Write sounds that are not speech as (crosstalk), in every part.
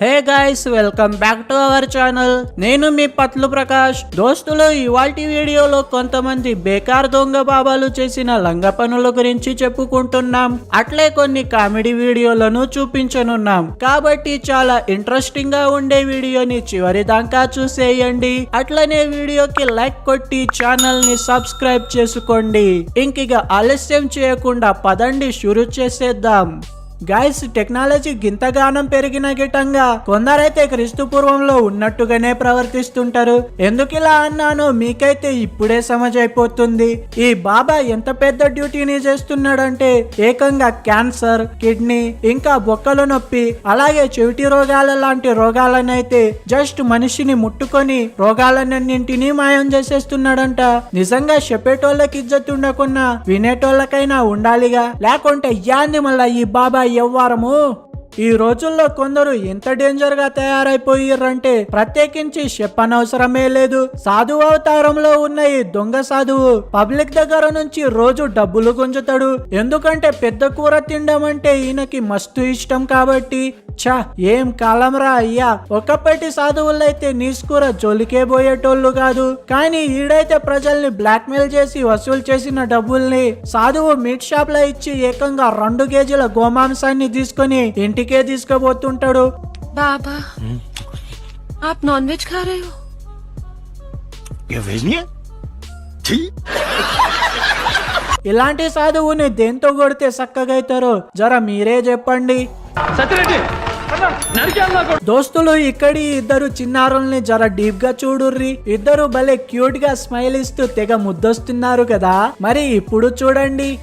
Hey guys welcome back to our channel. నేను మీ పత్లు ప్రకాష్. దోస్తులు ఇవాల్టి వీడియోలో కొంతమంది బేకార్ దొంగ బాబాలు చేసిన లంగ పనుల గురించి చెప్పుకుంటున్నాం. అట్లే కొన్ని కామెడీ వీడియోలను చూపించనున్నాం. కాబట్టి చాలా ఇంట్రెస్టింగ్గా ఉండే వీడియోని చివరి దాకా చూసేయండి. అట్లనే వీడియోకి లైక్ కొట్టి ఛానల్ని సబ్స్క్రైబ్ చేసుకోండి ఇంకిగా ఆలస్యం చేయకుండా పదండి షురు చేసేద్దాం. గైస్ టెక్నాలజీ గింతగానం పెరిగిన గిటంగా కొందరైతే క్రీస్తు పూర్వంలో ఉన్నట్టుగానే ప్రవర్తిస్తుంటారు. ఎందుకు ఇలా అన్నానో మీకైతే ఇప్పుడే సమజైపోతుంది. ఈ బాబా ఎంత పెద్ద డ్యూటీని చేస్తున్నాడంటే ఏకంగా క్యాన్సర్ కిడ్నీ ఇంకా బొక్కల నొప్పి అలాగే చెవిటి రోగాల లాంటి రోగాలనైతే జస్ట్ మనిషిని ముట్టుకొని రోగాలన్నింటినీ మాయం చేసేస్తున్నాడంట. నిజంగా చెప్పేటోళ్ళకి ఇజ్జత్ ఉండకున్నా వినేటోళ్ళకైనా ఉండాలిగా. లేకుంటే యాంది మళ్ళా ఈ బాబా ఎవ్వారము? ఈ రోజుల్లో కొందరు ఎంత డేంజర్గా తయారైపోయారంటే ప్రత్యేకించి చెప్పనవసరమే లేదు. సాధువు అవతారంలో ఉన్న ఈ దొంగ సాధువు పబ్లిక్ దగ్గర నుంచి రోజు డబ్బులు గుంజుతాడు. ఎందుకంటే పెద్ద కూర తినడం అంటే ఈయనకి మస్తు ఇష్టం కాబట్టి ఛా ఏం కాలంరా అయ్యా ఒకప్పటి సాధువులైతే నీస్కూర జోలికే పోయేటోళ్ళు కాదు కానీ ఈడైతే ప్రజల్ని బ్లాక్మెయిల్ చేసి వసూలు చేసిన డబ్బుల్ని సాధువు మీట్ షాప్ లో ఇచ్చి ఏకంగా రెండు కేజీల గోమాంసాన్ని తీసుకొని ఇంటికే తీసుకుపోతుంటాడు बाबा आप नॉनवेज खा रहे हो ये वेज नहीं है ठीक ఇలాంటి సాధువుని దేంతో కొడితే చక్కగైతారో జర మీరే చెప్పండి దోస్తులు ఇక్కడి ఇద్దరు చిన్నారుల్ని జర డీప్గా చూడుర్రి. ఇద్దరు భలే క్యూట్గా స్మైల్ ఇస్తూ తెగ ముద్దొస్తున్నారు కదా. మరి ఇప్పుడు చూడండి.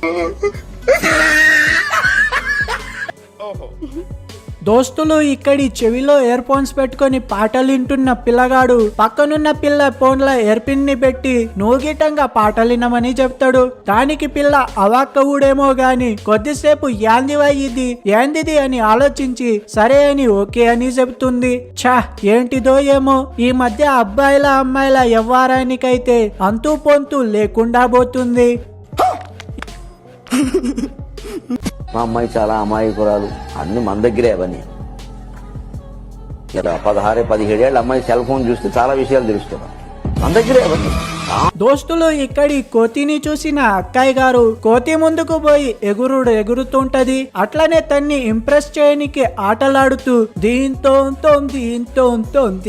దోస్తులు ఇక్కడి చెవిలో ఇయర్ ఫోన్స్ పెట్టుకొని పాటలు వింటున్న పిల్లగాడు పక్కనున్న పిల్ల ఫోన్ల ఇయర్ పిన్ని పెట్టి నూగిటంగా పాటలు వినమని చెప్తాడు. దానికి పిల్ల అవాక్కవుడేమో గాని కొద్దిసేపు యాందివా ఇది యాందిది అని ఆలోచించి సరే అని ఓకే అని చెబుతుంది ఛా ఏంటిదో ఏమో. ఈ మధ్య అబ్బాయిల అమ్మాయిల వ్యవహారానికైతే అంతూ పొంతూ లేకుండా పోతుంది. (laughs) మా అమ్మాయి చాలా అమాయకురాలు. అన్ని మన దగ్గరే అవన్నీ. ఇలా పదహారు పదిహేడేళ్ళ అమ్మాయి సెల్ ఫోన్ చూస్తే చాలా విషయాలు తెలుస్తున్నాం మన దగ్గరే అవన్నీ. దోస్తులు ఇక్కడి కోతిని చూసిన అక్కయ్య గారు కోతి ముందుకు పోయి ఎగురుడు ఎగురుతుంటది. అట్లనే తన్ని ఇంప్రెస్ చేయనికి ఆటలాడుతూ దీంతో దీంతో తోం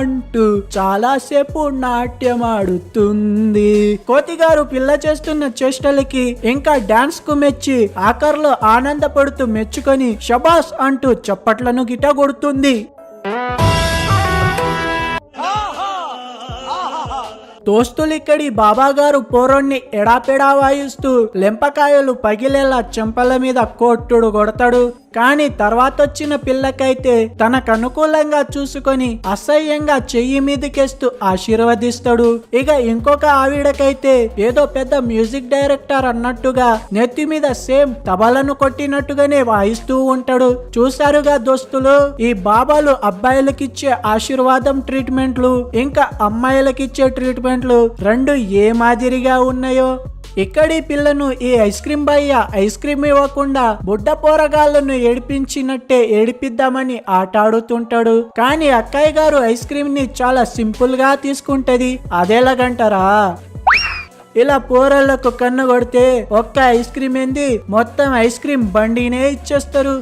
అంటూ చాలా సేపు నాట్యం ఆడుతుంది. కోతి గారు పిల్ల చేస్తున్న చేష్టలకి ఇంకా డాన్స్కు మెచ్చి ఆఖర్లో ఆనందపడుతూ మెచ్చుకొని షబాస్ అంటూ చప్పట్లను గిట కొడుతుంది దోస్తులు ఇక్కడి బాబా గారు ఎడాపెడా వాయిస్తూ లెంపకాయలు పగిలేలా చెంపల మీద కొట్టుడు కొడతాడు. కానీ తర్వాత వచ్చిన పిల్లకైతే తనకు అనుకూలంగా చూసుకొని అసహ్యంగా చెయ్యి మీదకేస్తూ ఆశీర్వదిస్తాడు. ఇక ఇంకొక ఆవిడకైతే ఏదో పెద్ద మ్యూజిక్ డైరెక్టర్ అన్నట్టుగా నెత్తి మీద సేమ్ తబలను కొట్టినట్టుగానే వాయిస్తూ ఉంటాడు. చూసారుగా దోస్తులు ఈ బాబాలు అబ్బాయిలకిచ్చే ఆశీర్వాదం ట్రీట్మెంట్లు ఇంకా అమ్మాయిలకిచ్చే ట్రీట్మెంట్లు రెండు ఏ మాదిరిగా ఉన్నాయో ఇక్కడి పిల్లను ఈ ఐస్ క్రీమ్ బయ్య ఐస్ క్రీమ్ ఇవ్వకుండా బుడ్డ పోరగాళ్ళను ఏడిపించినట్టే ఏడిపిద్దామని ఆట ఆడుతుంటాడు కానీ అక్కయ్య గారు ఐస్ క్రీమ్ని చాలా సింపుల్గా తీసుకుంటది అదేలాగంటారా ఇలా పోరళ్ళకు కన్ను కొడితే ఒక్క ఐస్ క్రీమ్ ఏంది? మొత్తం ఐస్ క్రీమ్ బండినే ఇచ్చేస్తారు.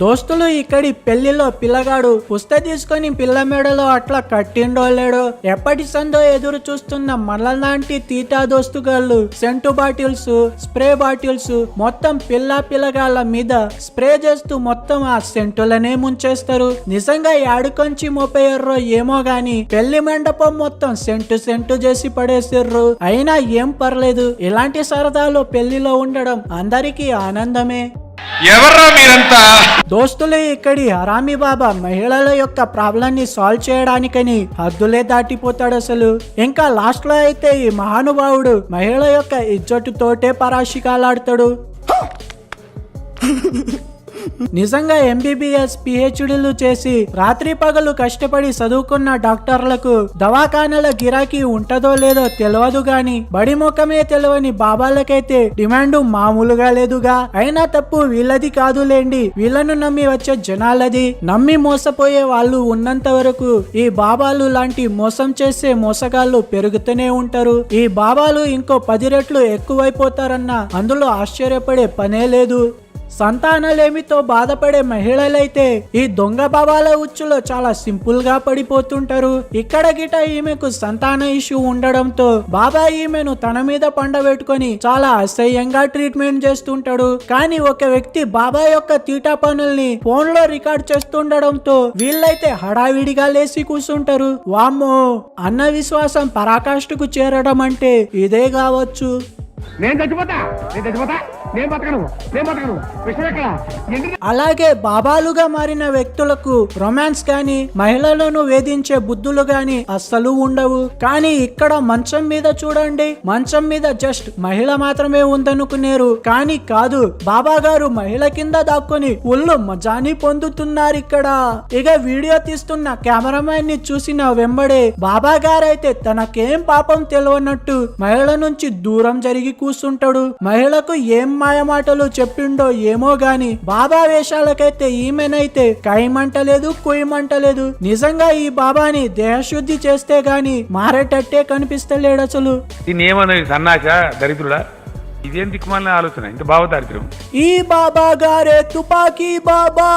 దోస్తులు ఇక్కడి పెళ్ళిలో పిల్లగాడు పుస్త తీసుకొని పిల్ల మెడలో అట్లా కట్టిండో లేడో ఎప్పటి సందో ఎదురు చూస్తున్న మనలాంటి తీటా దోస్తుగాళ్ళు సెంటు బాటిల్స్ స్ప్రే బాటిల్స్ మొత్తం పిల్ల పిల్లగాళ్ళ మీద స్ప్రే చేస్తూ మొత్తం ఆ సెంటులనే ముంచేస్తారు. నిజంగా యాడుకొంచి మోపేయర్రో ఏమో గాని పెళ్ళి మండపం మొత్తం సెంటు సెంటు చేసి పడేసిర్రు. అయినా ఏం పర్లేదు. ఇలాంటి సరదాలో పెళ్ళిలో ఉండడం అందరికీ ఆనందమే. ఎవర్రా మీరంతా? దోస్తులే ఇక్కడి హరామి బాబా మహిళల యొక్క ప్రాబ్లం ని సాల్వ్ చేయడానికని హద్దులే దాటిపోతాడు అసలు. ఇంకా లాస్ట్లో అయితే ఈ మహానుభావుడు మహిళ యొక్క ఇజ్జటు తోటే పరాశికాలాడతాడు (laughs) నిజంగా ఎంబీబీఎస్ పిహెచ్డీలు చేసి రాత్రి పగలు కష్టపడి చదువుకున్న డాక్టర్లకు దవాఖానల గిరాకీ ఉంటదో లేదో తెలియదు గాని బడి ముఖమే తెలియని బాబాలకైతే డిమాండ్ మామూలుగా లేదుగా. అయినా తప్పు వీళ్ళది కాదులేండి. వీళ్ళను నమ్మి వచ్చే జనాలది. నమ్మి మోసపోయే వాళ్ళు ఉన్నంత వరకు ఈ బాబాలు లాంటి మోసం చేసే మోసగాళ్ళు పెరుగుతూనే ఉంటారు. ఈ బాబాలు ఇంకో పది రెట్లు ఎక్కువైపోతారన్న అందులో ఆశ్చర్యపడే పనే లేదు. సంతానలేమితో బాధపడే మహిళలైతే ఈ దొంగ బాబాల ఉచ్చులో చాలా సింపుల్గా పడిపోతుంటారు. ఇక్కడ గిట ఈమెకు సంతాన ఇష్యూ ఉండడంతో బాబా ఈమెను తన మీద పండబెట్టుకొని చాలా అసహ్యంగా ట్రీట్మెంట్ చేస్తుంటాడు. కానీ ఒక వ్యక్తి బాబా యొక్క తీటా పనుల్ని ఫోన్లో రికార్డ్ చేస్తుండడంతో వీళ్ళైతే హడావిడిగా లేచి కూర్చుంటారు. వామ్మో అన్న విశ్వాసం పరాకాష్ఠకు చేరడం అంటే ఇదే కావచ్చు. నేను చచ్చిపోతా నేను చచ్చిపోతా. అలాగే బాబాలుగా మారిన వ్యక్తులకు రొమాన్స్ గాని మహిళలను వేధించే బుద్ధులు గాని అస్సలు ఉండవు. కానీ ఇక్కడ మంచం మీద చూడండి మంచం మీద జస్ట్ మహిళ మాత్రమే ఉందనుకునేరు. కానీ కాదు బాబా గారు మహిళ కింద దాక్కుని ఒళ్ళు మజాని పొందుతున్నారు ఇక్కడ ఇక వీడియో తీస్తున్న కెమెరామ్యాన్ని చూసిన వెంబడే బాబా గారైతే తనకేం పాపం తెలియనట్టు మహిళ నుంచి దూరం జరిగి కూర్చుంటాడు మహిళకు ఏం మాయమాటలు చెప్పిండో ఏమో గాని బాబా వేషాలకైతే ఈమెనైతే కైమంటలేదు కుయమంటలేదు. నిజంగా ఈ బాబాని దేహశుద్ధి చేస్తే గాని మారేటట్టే కనిపిస్తలేడు అసలు దీన్ని సన్నాస దరిద్రుడా? ఇదేం దిక్కుమాలిన ఆలోచన? ఇంత భావదారిద్ర్యం ఈ బాబా గారే తుపాకీ బాబా.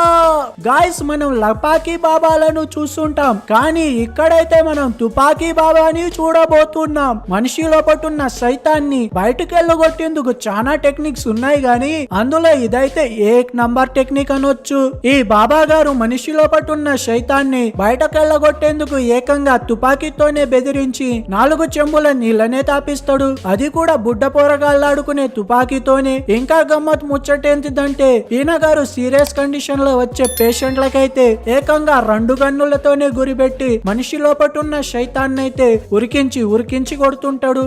గాయస్ మనం లపాకీ బాబాలను చూస్తుంటాం కానీ ఇక్కడైతే మనం తుపాకీ బాబాని చూడబోతున్నాం. మనిషి లోపటున్న సైతాన్ని బయటకు వెళ్ళగొట్టేందుకు చాలా టెక్నిక్స్ ఉన్నాయి గాని అందులో ఇదైతే ఏక్ నంబర్ టెక్నిక్ అనొచ్చు. ఈ బాబా గారు మనిషి లోపటున్న సైతాన్ని బయటకు వెళ్ళగొట్టేందుకు ఏకంగా తుపాకీతోనే బెదిరించి నాలుగు చెంబుల నీళ్ళనే తాపిస్తాడు. అది కూడా బుడ్డ పోరగాళ్ళాడుకునే తుపాకీతోనే ఇంకా గమ్మత్ ముచ్చటేంటిదంటే ఈయన గారు సీరియస్ కండిషన్లో వచ్చే పేషెంట్లకైతే ఏకంగా రెండు గన్నులతోనే గురిపెట్టి మనిషి లోపటున్న శైతాన్నైతే ఉరికించి ఉరికించి కొడుతుంటాడు.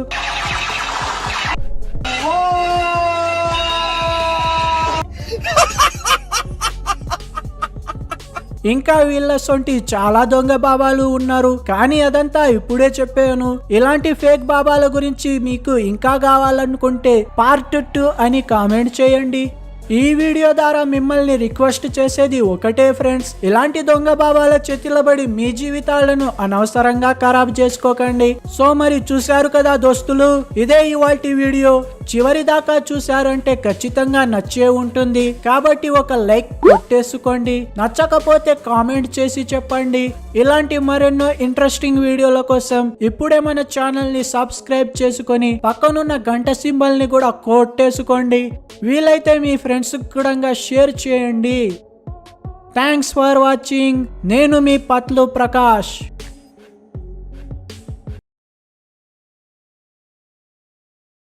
ఇంకా వీళ్ళ సొంటి చాలా దొంగ బాబాలు ఉన్నారు. కానీ అదంతా ఇప్పుడే చెప్పాను. ఇలాంటి ఫేక్ బాబాల గురించి మీకు ఇంకా కావాలనుకుంటే పార్ట్ టూ అని కామెంట్ చేయండి. ఈ వీడియో ద్వారా మిమ్మల్ని రిక్వెస్ట్ చేసేది ఒకటే ఫ్రెండ్స్. ఇలాంటి దొంగ బాబాల చేతిలబడి మీ జీవితాలను అనవసరంగా ఖరాబ్ చేసుకోకండి. సో మరి చూశారు కదా దోస్తులు? ఇదే ఇవాటి వీడియో. చివరి దాకా చూశారంటే ఖచ్చితంగా నచ్చే ఉంటుంది. కాబట్టి ఒక లైక్ కొట్టేసుకోండి. నచ్చకపోతే కామెంట్ చేసి చెప్పండి. ఇలాంటి మరెన్నో ఇంట్రెస్టింగ్ వీడియోల కోసం ఇప్పుడే మన ఛానల్ని సబ్స్క్రైబ్ చేసుకొని పక్కనున్న గంట సింబల్ని కూడా కొట్టేసుకోండి. వీలైతే మీ ఫ్రెండ్స్ కూడా షేర్ చేయండి. Thanks for watching. నేను మీ పత్లు ప్రకాష్.